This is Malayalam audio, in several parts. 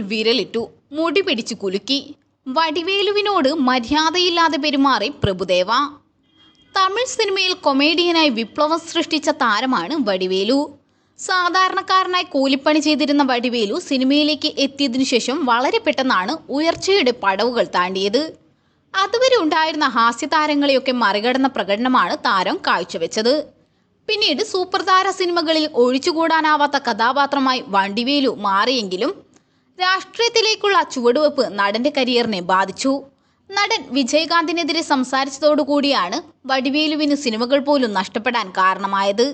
വിരലിട്ടു മുടി പിടിച്ചു കുലുക്കി. വടിവേലുവിനോട് മര്യാദയില്ലാതെ പെരുമാറി പ്രഭുദേവ. തമിഴ് സിനിമയിൽ കൊമേഡിയനായി വിപ്ലവം സൃഷ്ടിച്ച താരമാണ് വടിവേലു. സാധാരണക്കാരനായി കൂലിപ്പണി ചെയ്തിരുന്ന വടിവേലു സിനിമയിലേക്ക് എത്തിയതിനു ശേഷം വളരെ പെട്ടെന്നാണ് ഉയർച്ചയുടെ പടവുകൾ താണ്ടിയത്. അതുവരെ ഉണ്ടായിരുന്ന ഹാസ്യതാരങ്ങളെയൊക്കെ മറികടന്ന പ്രകടനമാണ് താരം കാഴ്ചവെച്ചത്. പിന്നീട് സൂപ്പർതാര സിനിമകളിൽ ഒഴിച്ചുകൂടാനാവാത്ത കഥാപാത്രമായി വണ്ടിവേലു മാറിയെങ്കിലും രാഷ്ട്രീയത്തിലേക്കുള്ള ചുവടുവെപ്പ് നടന്റെ കരിയറിനെ ബാധിച്ചു. നടൻ വിജയകാന്തിനെതിരെ സംസാരിച്ചതോടുകൂടിയാണ് വടിവേലുവിന് സിനിമകൾ പോലും നഷ്ടപ്പെടാൻ കാരണമായത്.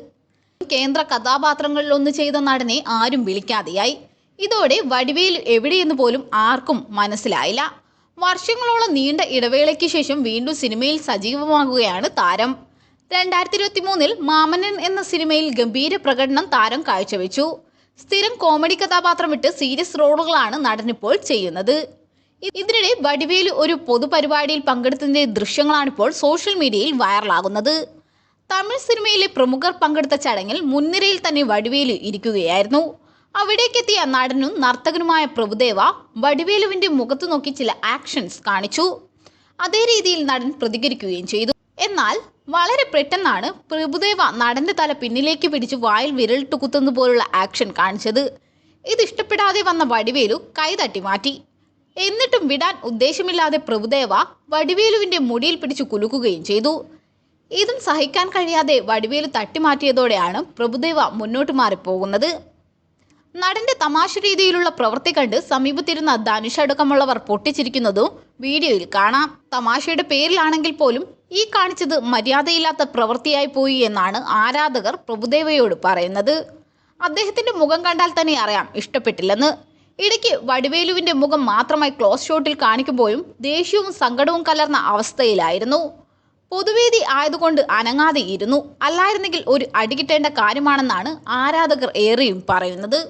കേന്ദ്ര കഥാപാത്രങ്ങളിലൊന്ന് ചെയ്ത നടനെ ആരും വിളിക്കാതെയായി. ഇതോടെ വടിവേലു എവിടെയെന്ന് പോലും ആർക്കും മനസ്സിലായില്ല. വർഷങ്ങളോളം നീണ്ട ഇടവേളയ്ക്ക് ശേഷം വീണ്ടും സിനിമയിൽ സജീവമാകുകയാണ് താരം. രണ്ടായിരത്തി ഇരുപത്തി മൂന്നിൽ മാമനൻ എന്ന സിനിമയിൽ ഗംഭീര പ്രകടനം താരം കാഴ്ചവെച്ചു. സ്ഥിരം കോമഡി കഥാപാത്രം വിട്ട് സീരിയസ് റോളുകളാണ് നടനിപ്പോൾ ചെയ്യുന്നത്. ഇതിനിടെ വടിവേലു ഒരു പൊതുപരിപാടിയിൽ പങ്കെടുത്തതിന്റെ ദൃശ്യങ്ങളാണിപ്പോൾ സോഷ്യൽ മീഡിയയിൽ വൈറലാകുന്നത്. തമിഴ് സിനിമയിലെ പ്രമുഖർ പങ്കെടുത്ത ചടങ്ങിൽ മുൻനിരയിൽ തന്നെ വടിവേലു ഇരിക്കുകയായിരുന്നു. അവിടേക്കെത്തിയ നടനും നർത്തകനുമായ പ്രഭുദേവ വടിവേലുവിന്റെ മുഖത്ത് നോക്കി ചില ആക്ഷൻസ് കാണിച്ചു. അതേ രീതിയിൽ നടൻ പ്രതികരിക്കുകയും ചെയ്തു. എന്നാൽ വളരെ പെട്ടെന്നാണ് പ്രഭുദേവ നടന്റെ തല പിന്നിലേക്ക് പിടിച്ച് വായിൽ വിരലിട്ട് കുത്തുന്ന പോലുള്ള ആക്ഷൻ കാണിച്ചത്. ഇത് ഇഷ്ടപ്പെടാതെ വന്ന വടിവേലു കൈതട്ടി മാറ്റി. എന്നിട്ടും വിടാൻ ഉദ്ദേശമില്ലാതെ പ്രഭുദേവ വടിവേലുവിന്റെ മുടിയിൽ പിടിച്ചു കുലുക്കുകയും ചെയ്തു. ഇതും സഹിക്കാൻ കഴിയാതെ വടിവേലു തട്ടിമാറ്റിയതോടെയാണ് പ്രഭുദേവ മുന്നോട്ട് മാറിപ്പോകുന്നത്. നടന്റെ തമാശ രീതിയിലുള്ള പ്രവൃത്തി കണ്ട് സമീപത്തിരുന്ന ധനുഷ് അടക്കമുള്ളവർ പൊട്ടിച്ചിരിക്കുന്നതും വീഡിയോയിൽ കാണാം. തമാശയുടെ പേരിലാണെങ്കിൽ പോലും ഈ കാണിച്ചത് മര്യാദയില്ലാത്ത പ്രവൃത്തിയായി പോയി എന്നാണ് ആരാധകർ പ്രഭുദേവയോട് പറയുന്നത്. അദ്ദേഹത്തിന്റെ മുഖം കണ്ടാൽ തന്നെ അറിയാം ഇഷ്ടപ്പെട്ടില്ലെന്ന്. ഇടയ്ക്ക് വടിവേലുവിന്റെ മുഖം മാത്രമായി ക്ലോസ് ഷോട്ടിൽ കാണിക്കുമ്പോഴും ദേഷ്യവും സങ്കടവും കലർന്ന അവസ്ഥയിലായിരുന്നു. പൊതുവേദി ആയതുകൊണ്ട് അനങ്ങാതെ ഇരുന്നു. അല്ലായിരുന്നെങ്കിൽ ഒരു അടികിട്ടേണ്ട കാര്യമാണെന്നാണ് ആരാധകർ ഏറെയും പറയുന്നത്.